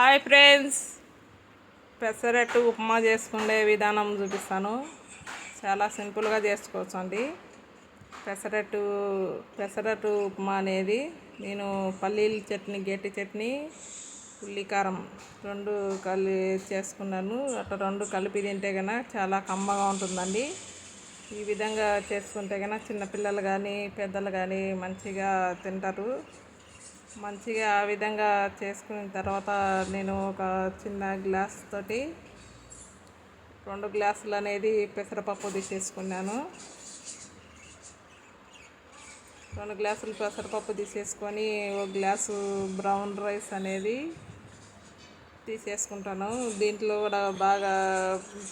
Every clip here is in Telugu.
Hi friends. పెసరట్టు ఉప్మా చేసుకునే విధానం చూపిస్తాను. చాలా సింపుల్గా చేసుకోవచ్చు అండి. పెసరట్టు పెసరట్టు ఉప్మా అనేది నేను పల్లీల చట్నీ గట్టి చట్నీ ఉల్లికారం రెండు కలి చేసుకున్నాను. అట్లా రెండు కలిపి తింటే కనుక చాలా కమ్మగా ఉంటుందండి. ఈ విధంగా చేసుకుంటే కనుక చిన్నపిల్లలు కానీ పెద్దలు కానీ మంచిగా తింటారు. మంచిగా ఆ విధంగా చేసుకున్న తర్వాత నేను ఒక చిన్న గ్లాస్ తోటి రెండు గ్లాసులు అనేది పెసరపప్పు తీసేసుకున్నాను. రెండు గ్లాసులు పెసరపప్పు తీసేసుకొని ఒక గ్లాసు బ్రౌన్ రైస్ అనేది తీసేసుకుంటాను. దీంట్లో కూడా బాగా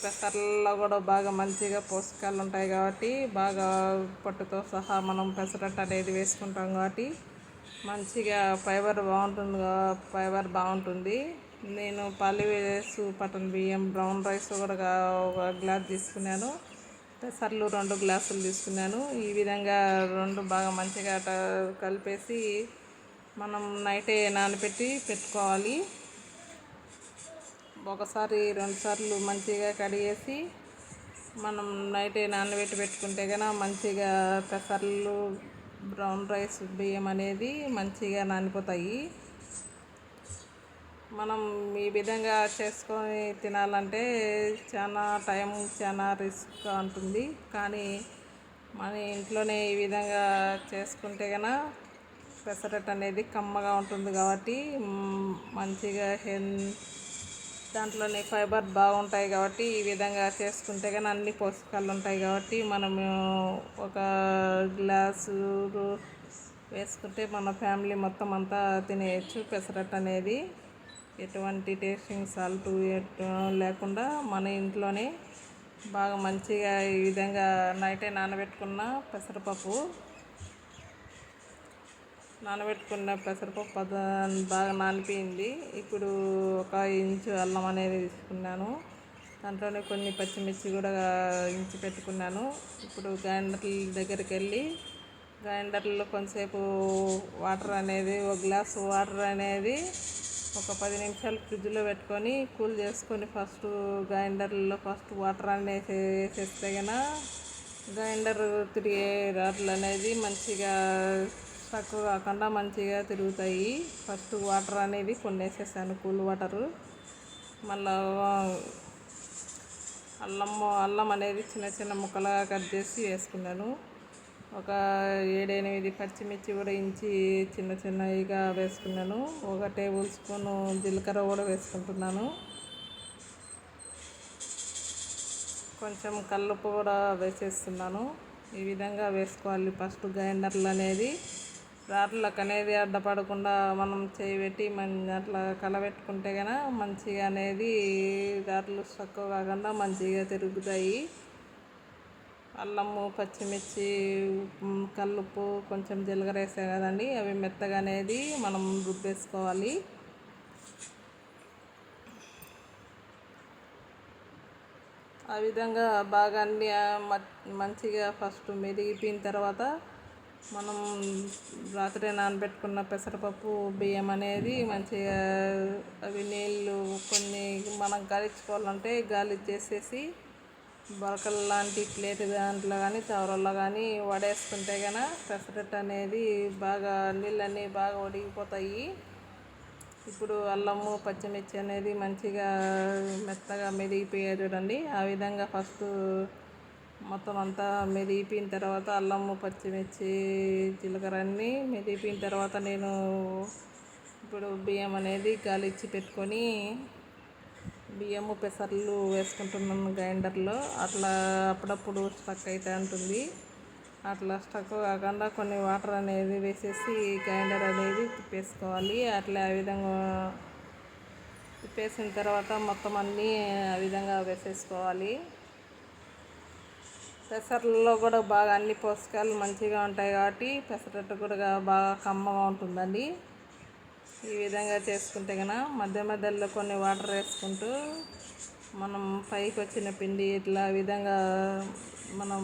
పెసర్లో కూడా బాగా మంచిగా పోషకాలు ఉంటాయి కాబట్టి బాగా పట్టుతో సహా మనం పెసరట్టు అనేది వేసుకుంటాం కాబట్టి మంచిగా ఫైబర్ బాగుంటుంది ఫైబర్ బాగుంటుంది. నేను పల్లివేసు పటన్ బియ్యం బ్రౌన్ రైస్ కూడా ఒక గ్లాస్ తీసుకున్నాను. పెసర్లు రెండు గ్లాసులు తీసుకున్నాను. ఈ విధంగా రెండు బాగా మంచిగా కలిపేసి మనం నైటే నానబెట్టి పెట్టుకోవాలి. ఒకసారి రెండుసార్లు మంచిగా కడిగేసి మనం నైటే నానబెట్టి పెట్టుకుంటే కనుక మంచిగా పెసర్లు బ్రౌన్ రైస్ బియ్యం అనేది మంచిగా నానిపోతాయి. మనం ఈ విధంగా చేసుకొని తినాలంటే చాలా టైం చాలా రిస్క్ ఉంటుంది కానీ మన ఇంట్లోనే ఈ విధంగా చేసుకుంటే కనుక పెసరట్ అనేది కమ్మగా ఉంటుంది కాబట్టి మంచిగా హెల్త్ దాంట్లోనే ఫైబర్ బాగుంటాయి కాబట్టి ఈ విధంగా చేసుకుంటే కానీ అన్ని పోషకాలు ఉంటాయి కాబట్టి మనము ఒక గ్లాసు వేసుకుంటే మన ఫ్యామిలీ మొత్తం అంతా తినేయచ్చు. పెసరట్ అనేది ఎటువంటి టేస్టింగ్ సాల్ట్ లేకుండా మన ఇంట్లోనే బాగా మంచిగా ఈ విధంగా నైటే నానబెట్టుకున్న పెసరపప్పు నానబెట్టుకున్న పెసరపప్పు బాగా నానిపోయింది. ఇప్పుడు ఒక ఇంచు అల్లం అనేది తీసుకున్నాను. దాంట్లోనే కొన్ని పచ్చిమిర్చి కూడా ఇంచి పెట్టుకున్నాను. ఇప్పుడు గ్రైండర్ల దగ్గరికి వెళ్ళి గ్రైండర్లో కొంతసేపు వాటర్ అనేది ఒక గ్లాస్ వాటర్ అనేది ఒక పది నిమిషాలు ఫ్రిడ్జ్లో పెట్టుకొని కూల్ చేసుకొని ఫస్ట్ గ్రైండర్లో ఫస్ట్ వాటర్ అనేది వేసేస్తే కనుక గ్రైండర్ తిరిగే రాట్లు అనేది మంచిగా తక్కువ కాకుండా మంచిగా తిరుగుతాయి. ఫస్ట్ వాటర్ అనేది కొన్ని వేసేసాను కూల్ వాటరు. మళ్ళా అల్లం అల్లం అనేది చిన్న చిన్న ముక్కలుగా కట్ చేసి వేసుకున్నాను. ఒక ఏడెనిమిది పచ్చిమిర్చి కూడా ఇంచి చిన్న చిన్నవిగా వేసుకున్నాను. ఒక టేబుల్ స్పూన్ జీలకర్ర కూడా వేసుకుంటున్నాను. కొంచెం కల్లుప్పు కూడా వేసేస్తున్నాను. ఈ విధంగా వేసుకోవాలి ఫస్ట్ గ్రైండర్లు అనేది రాట్లకు అనేది అడ్డపడకుండా మనం చేయి పెట్టి మన అట్లా కలబెట్టుకుంటే కనుక మంచిగా అనేది రాట్లు తక్కువ కాకుండా మంచిగా తిరుగుతాయి. అల్లము పచ్చిమిర్చి కల్లుప్పు కొంచెం జీలకర్ర వేసాం కదండి అవి మెత్తగా అనేది మనం రుబ్బేసుకోవాలి. ఆ విధంగా బాగా అన్ని మంచిగా ఫస్ట్ మెరిగిపోయిన తర్వాత మనం రాత్రి నానబెట్టుకున్న పెసరపప్పు బియ్యం అనేది మంచిగా అవి నీళ్ళు కొన్ని మనం గాలించుకోవాలంటే గాలి చేసేసి బొరకలు లాంటి ప్లేట్ దాంట్లో కానీ చవరల్లో కానీ వడేసుకుంటే కనుక పెసరట్టు అనేది బాగా నీళ్ళన్నీ బాగా ఒడిగిపోతాయి ఇప్పుడు అల్లము పచ్చిమిర్చి అనేది మంచిగా మెత్తగా మెదిగిపోయాయి చూడండి. ఆ విధంగా ఫస్ట్ మొత్తం అంతా మెదిపిన తర్వాత అల్లము పచ్చిమిర్చి జీలకర్ర అన్నీ మెదిపిన తర్వాత నేను ఇప్పుడు బియ్యం అనేది గాలిచ్చి పెట్టుకొని బియ్యము పెసర్లు వేసుకుంటున్నాను గ్రైండర్లో. అట్లా అప్పుడప్పుడు స్టక్ అయితే ఉంటుంది. అట్లా స్టక్ కాకుండా కొన్ని వాటర్ అనేది వేసేసి గ్రైండర్ అనేది తిప్పేసుకోవాలి. అట్లా ఆ విధంగా తిప్పేసిన తర్వాత మొత్తం అన్నీ ఆ విధంగా వేసేసుకోవాలి. పెసర్లలో కూడా బాగా అన్ని పోషకాలు మంచిగా ఉంటాయి కాబట్టి పెసరట్టు కూడా బాగా కమ్మగా ఉంటుందండి. ఈ విధంగా చేసుకుంటే కనుక మధ్య మధ్యలో కొన్ని వాటర్ వేసుకుంటూ మనం పైకి వచ్చిన పిండి ఇట్లా విధంగా మనం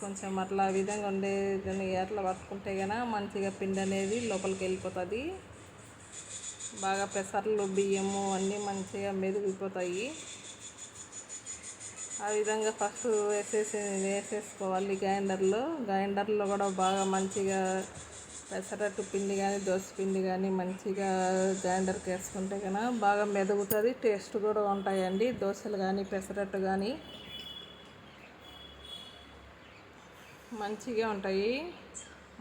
కొంచెం అట్లా విధంగా ఉండే దాన్ని అట్లా పట్టుకుంటే కనుక మంచిగా పిండి అనేది లోపలికి వెళ్ళిపోతుంది. బాగా పెసర్లు బియ్యము అన్నీ మంచిగా మెదిగిపోతాయి ఆ విధంగా ఫస్ట్ వేసేసి వేసేసుకోవాలి గ్రైండర్లో. గ్రైండర్లో కూడా బాగా మంచిగా పెసరట్టు పిండి కానీ దోశ పిండి కానీ మంచిగా గ్రైండర్కి వేసుకుంటే కన్నా బాగా మెదుగుతుంది టేస్ట్ కూడా ఉంటాయండి. దోశలు కానీ పెసరట్టు కానీ మంచిగా ఉంటాయి.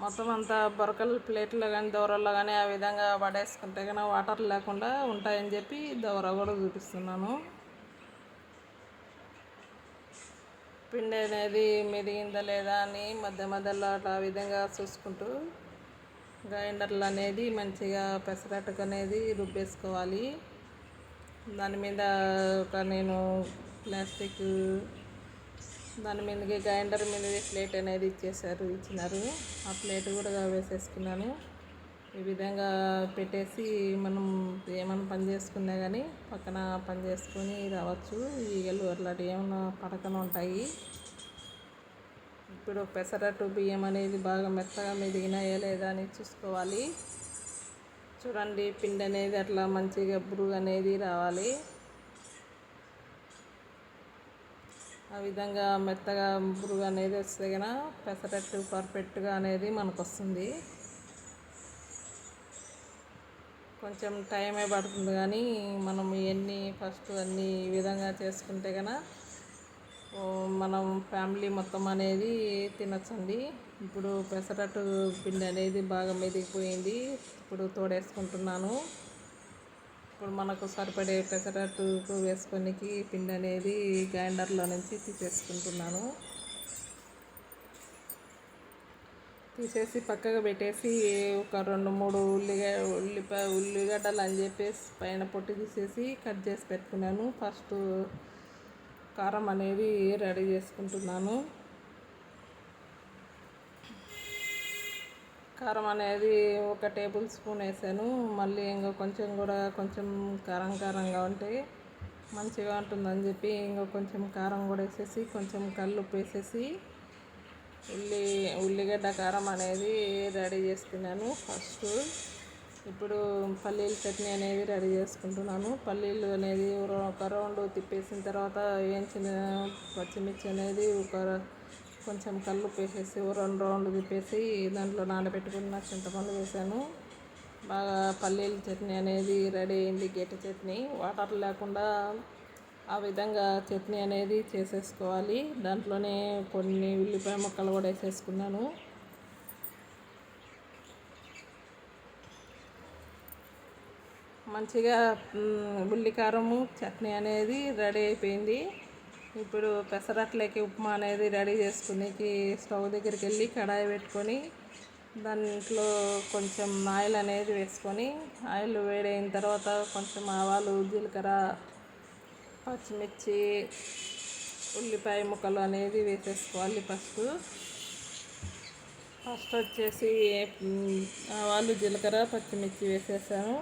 మొత్తం అంతా బొరకలు ప్లేట్లో కానీ దోరల్లో కానీ ఆ విధంగా పడేసుకుంటే కనుక వాటర్ లేకుండా ఉంటాయని చెప్పి దోర కూడా చూపిస్తున్నాను. పిండి అనేది మెదిగిందా లేదా అని మధ్య మధ్యలో అట్లా ఆ విధంగా చూసుకుంటూ గ్రైండర్లు అనేది మంచిగా పెసరట్టుకు అనేది రుబ్బేసుకోవాలి. దాని మీద ఒక నేను ప్లాస్టిక్ దాని మీదకి గ్రైండర్ మీద ప్లేట్ అనేది ఇచ్చేసారు ఇచ్చినారు. ఆ ప్లేట్ కూడా వేసేసుకున్నాను. ఈ విధంగా పెట్టేసి మనం ఏమైనా పని చేసుకున్నా కానీ పక్కన పని చేసుకొని రావచ్చు. ఈగలు అట్లాంటివి ఏమైనా పడకన ఉంటాయి. ఇప్పుడు పెసరట్టు బియ్యం అనేది బాగా మెత్తగా మెదిగినాయా లేదా అని చూసుకోవాలి. చూడండి పిండి అనేది అట్లా మంచిగా బురుగు అనేది రావాలి. ఆ విధంగా మెత్తగా బురుగు అనేది వస్తే కనుక పెసరట్టు పర్ఫెక్ట్గా అనేది మనకు వస్తుంది కొంచెం టైమే పడుతుంది కానీ మనం ఇవన్నీ ఫస్ట్ అన్నీ ఈ విధంగా చేసుకుంటే కనుక మనం ఫ్యామిలీ మొత్తం అనేది తినచ్చండి. ఇప్పుడు పెసరట్టు పిండి అనేది బాగా మెదిగిపోయింది. ఇప్పుడు తోడేసుకుంటున్నాను. ఇప్పుడు మనకు సరిపడే పెసరట్టుకు వేసుకొనికి పిండి అనేది గ్రైండర్లో నుంచి తీసేసుకుంటున్నాను. తీసేసి పక్కకు పెట్టేసి ఒక రెండు మూడు ఉల్లిగా ఉల్లిపాయ ఉల్లిగడ్డలు అని చెప్పేసి పైన పొట్టు తీసేసి కట్ చేసి పెట్టుకున్నాను. ఫస్ట్ కారం అనేది రెడీ చేసుకుంటున్నాను. కారం అనేది ఒక టేబుల్ స్పూన్ వేసాను. మళ్ళీ ఇంకా కొంచెం కూడా కొంచెం కారం కారంగా ఉంటే మంచిగా ఉంటుందని చెప్పి ఇంకా కొంచెం కారం కూడా వేసేసి కొంచెం కళ్ళు వేసేసి ఉల్లి ఉల్లిగడ్డ కారం అనేది రెడీ చేసుకున్నాను ఫస్ట్. ఇప్పుడు పల్లీల చట్నీ అనేది రెడీ చేసుకుంటున్నాను. పల్లీలు అనేది ఒక రౌండ్ తిప్పేసిన తర్వాత వేయించిన పచ్చిమిర్చి అనేది ఒక కొంచెం కళ్ళు వేసేసి రెండు రౌండ్లు తిప్పేసి దాంట్లో నానబెట్టుకున్న చింతపండు వేసాను. బాగా పల్లీల చట్నీ అనేది రెడీ అయింది గట్టి చట్నీ. వాటర్ లేకుండా ఆ విధంగా చట్నీ అనేది చేసేసుకోవాలి. దాంట్లోనే కొన్ని ఉల్లిపాయ ముక్కలు కూడా వేసేసుకున్నాను. మంచిగా ఉల్లికారము చట్నీ అనేది రెడీ అయిపోయింది. ఇప్పుడు పెసరట్లకి ఉప్మా అనేది రెడీ చేసుకునేకి స్టవ్ దగ్గరికి వెళ్ళి కడాయి పెట్టుకొని దాంట్లో కొంచెం ఆయిల్ అనేది వేసుకొని ఆయిల్ వేడైన తర్వాత కొంచెం ఆవాలు జీలకర్ర పచ్చిమిర్చి ఉల్లిపాయ ముక్కలు అనేది వేసేసుకోవాలి ఫస్ట్. ఫస్ట్ వచ్చేసి ఆవాలు జీలకర్ర పచ్చిమిర్చి వేసేసాను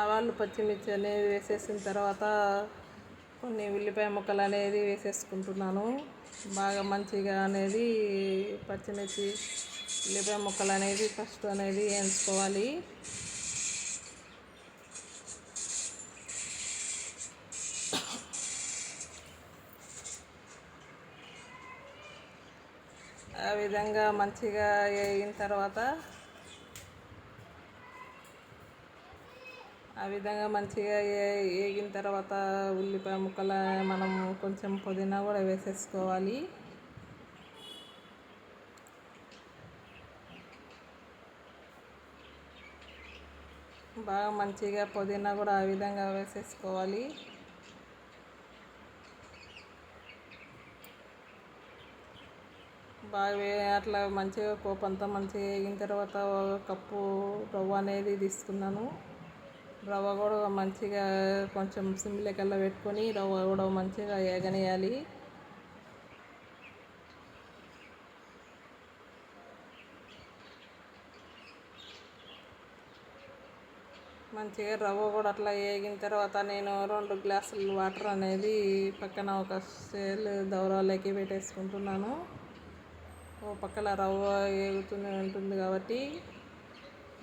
ఆవాలు పచ్చిమిర్చి అనేది వేసేసిన తర్వాత కొన్ని ఉల్లిపాయ ముక్కలు అనేది వేసేసుకుంటున్నాను. బాగా మంచిగా అనేది పచ్చిమిర్చి ఉల్లిపాయ ముక్కలు అనేది ఫస్ట్ అనేది వేయించుకోవాలి. ఆ విధంగా మంచిగా వేగిన తర్వాత ఆ విధంగా మంచిగా వేగిన తర్వాత ఉల్లిపాయ ముక్కలు మనం కొంచెం పుదీనా కూడా వేసేసుకోవాలి. బాగా మంచిగా పుదీనా కూడా ఆ విధంగా వేసేసుకోవాలి. బాగా అట్లా మంచిగా కోపంతా మంచిగా వేగిన తర్వాత ఒక కప్పు రవ్వ అనేది తీసుకున్నాను. రవ్వ కూడా మంచిగా కొంచెం సిమ్లకల్లా పెట్టుకొని రవ్వ కూడా మంచిగా వేగనేయాలి మంచిగా రవ్వ కూడా అట్లా వేగిన తర్వాత నేను రెండు గ్లాసులు వాటర్ అనేది పక్కన ఒక సేల్ దౌరాలకి పెట్టేసుకుంటున్నాను. ఓ పక్కన రవ్వ వేగుతూనే ఉంటుంది కాబట్టి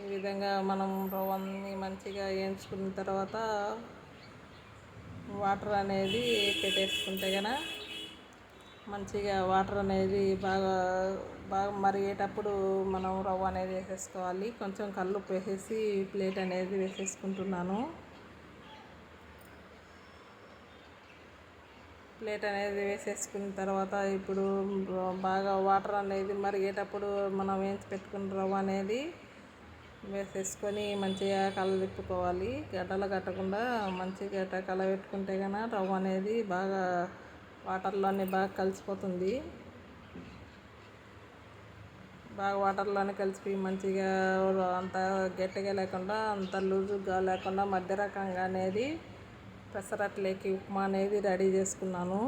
ఈ విధంగా మనం రవ్వని మంచిగా వేయించుకున్న తర్వాత వాటర్ అనేది పెట్టేసుకుంటే కనుక మంచిగా వాటర్ అనేది బాగా బాగా మరిగేటప్పుడు మనం రవ్వ అనేది వేసేసుకోవాలి. కొంచెం కల్లుప్పు వేసేసి ప్లేట్ అనేది వేసేసుకుంటున్నాను. ప్లేట్ అనేది వేసేసుకున్న తర్వాత ఇప్పుడు బాగా వాటర్ అనేది మరిగేటప్పుడు మనం వేయించి పెట్టుకున్న రవ్వ అనేది వేసేసుకొని మంచిగా కలదిప్పుకోవాలి. గడ్డలు కట్టకుండా మంచిగా కలబెట్టుకుంటే కనుక రవ్వ అనేది బాగా వాటర్లోనే బాగా కలిసిపోతుంది. బాగా వాటర్లోనే కలిసిపోయి మంచిగా అంత గట్టిగా లేకుండా అంత లూజుగా లేకుండా మధ్య రకంగా అనేది పెసరట్లేకి ఉప్మా అనేది రెడీ చేసుకున్నాను.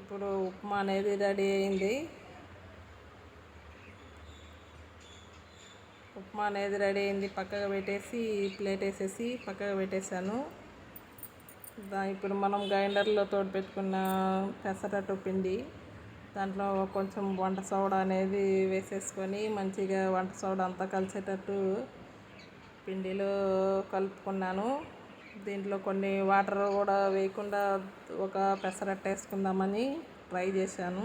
ఇప్పుడు ఉప్మా అనేది రెడీ అయింది. ఉప్మా అనేది రెడీ అయింది. పక్కగా పెట్టేసి ప్లేట్ వేసేసి పక్కగా పెట్టేశాను. ఇప్పుడు మనం గ్రైండర్లో తోడు పెట్టుకున్న పెసరట్టు పిండి దాంట్లో కొంచెం వంట సోడా అనేది వేసేసుకొని మంచిగా వంట సోడా అంతా కలిసేటట్టు పిండిలో కలుపుకున్నాను. దీంట్లో కొన్ని వాటర్ కూడా వేయకుండా ఒక పెసరట్టు వేసుకుందామని ట్రై చేశాను.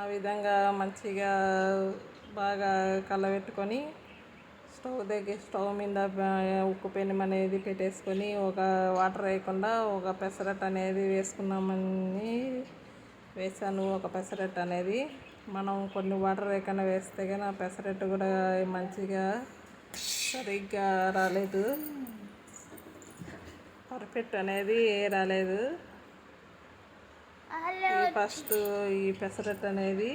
ఆ విధంగా మంచిగా బాగా కలబెట్టుకొని స్టవ్ దగ్గర స్టవ్ మీద ఉక్కు పెనం అనేది పెట్టేసుకొని ఒక వాటర్ వేయకుండా ఒక పెసరట్ అనేది వేసుకున్నామని వేసాను. ఒక పెసరట్ అనేది మనం కొన్ని వాటర్ వేయకుండా వేస్తే కానీ ఆ పెసరట్టు కూడా మంచిగా సరిగ్గా రాలేదు. పర్ఫెక్ట్ అనేది రాలేదు. ఫస్ట్ ఈ పెసరట్టు అనేది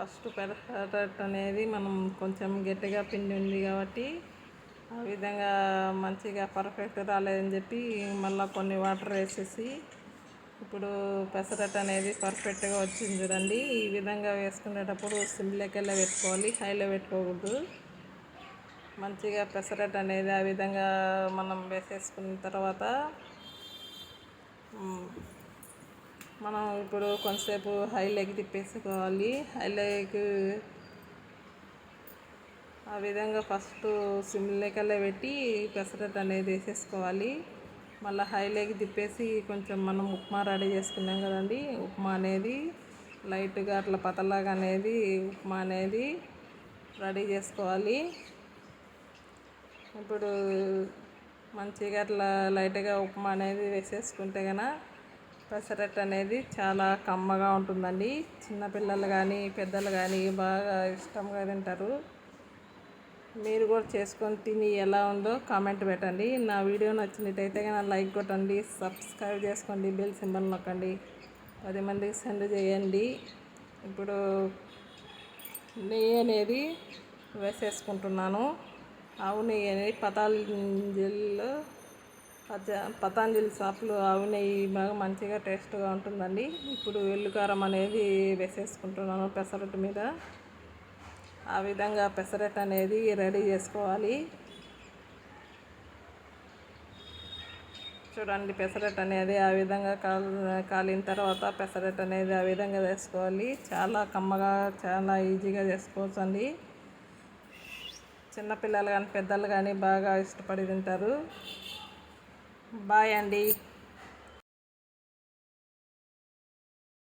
ఫస్ట్ పెరట్ అనేది మనం కొంచెం గట్టిగా పిండి ఉంది కాబట్టి ఆ విధంగా మంచిగా పర్ఫెక్ట్ రాలేదని చెప్పి మళ్ళీ కొన్ని వాటర్ వేసేసి ఇప్పుడు పెసరట్ అనేది పర్ఫెక్ట్గా వచ్చింది చూడండి. ఈ విధంగా వేసుకునేటప్పుడు సిమ్లోకెళ్ళి పెట్టుకోవాలి హైలో పెట్టుకోకూడదు. మంచిగా పెసరట్ అనేది ఆ విధంగా మనం వేసేసుకున్న తర్వాత మనం ఇప్పుడు కొంతసేపు హై లెగ్ తిప్పేసుకోవాలి. హై లెగ్ ఆ విధంగా ఫస్ట్ సిమ్ లెక్కలే పెట్టి పెసరట్ అనేది వేసేసుకోవాలి. మళ్ళీ హై లెగ్ తిప్పేసి కొంచెం మనం ఉప్మా రెడీ చేసుకున్నాం కదండి. ఉప్మా అనేది లైట్గా అట్లా పతలాగా అనేది ఉప్మా అనేది రెడీ చేసుకోవాలి. ఇప్పుడు మంచిగా అట్లా లైట్గా ఉప్మా అనేది వేసేసుకుంటే కనుక పెసరట్ అనేది చాలా కమ్మగా ఉంటుందండి. చిన్నపిల్లలు కానీ పెద్దలు కానీ బాగా ఇష్టంగా తింటారు. మీరు కూడా చేసుకొని తిని ఎలా ఉందో కామెంట్ పెట్టండి. నా వీడియో నచ్చినట్టయితే కానీ లైక్ కొట్టండి సబ్స్క్రైబ్ చేసుకోండి బెల్ సింబల్ నొక్కండి. పది మందికి సెండ్ చేయండి. ఇప్పుడు నెయ్యి అనేది వేసేసుకుంటున్నాను. ఆవు నెయ్యి అనేది పచ్చ పతాంజలి షాప్లో ఆవు నెయ్యి బాగా మంచిగా టేస్ట్గా ఉంటుందండి. ఇప్పుడు ఎల్లుకారం అనేది వేసేసుకుంటున్నాను పెసరట్టు మీద. ఆ విధంగా పెసరట్టు అనేది రెడీ చేసుకోవాలి. చూడండి పెసరట్టు అనేది ఆ విధంగా కాల్ కాలిన తర్వాత పెసరట్టు అనేది ఆ విధంగా చేసుకోవాలి చాలా కమ్మగా చాలా ఈజీగా చేసుకోవచ్చు అండి చిన్నపిల్లలు కానీ పెద్దలు కానీ బాగా ఇష్టపడి తింటారు. బాయ్ అండి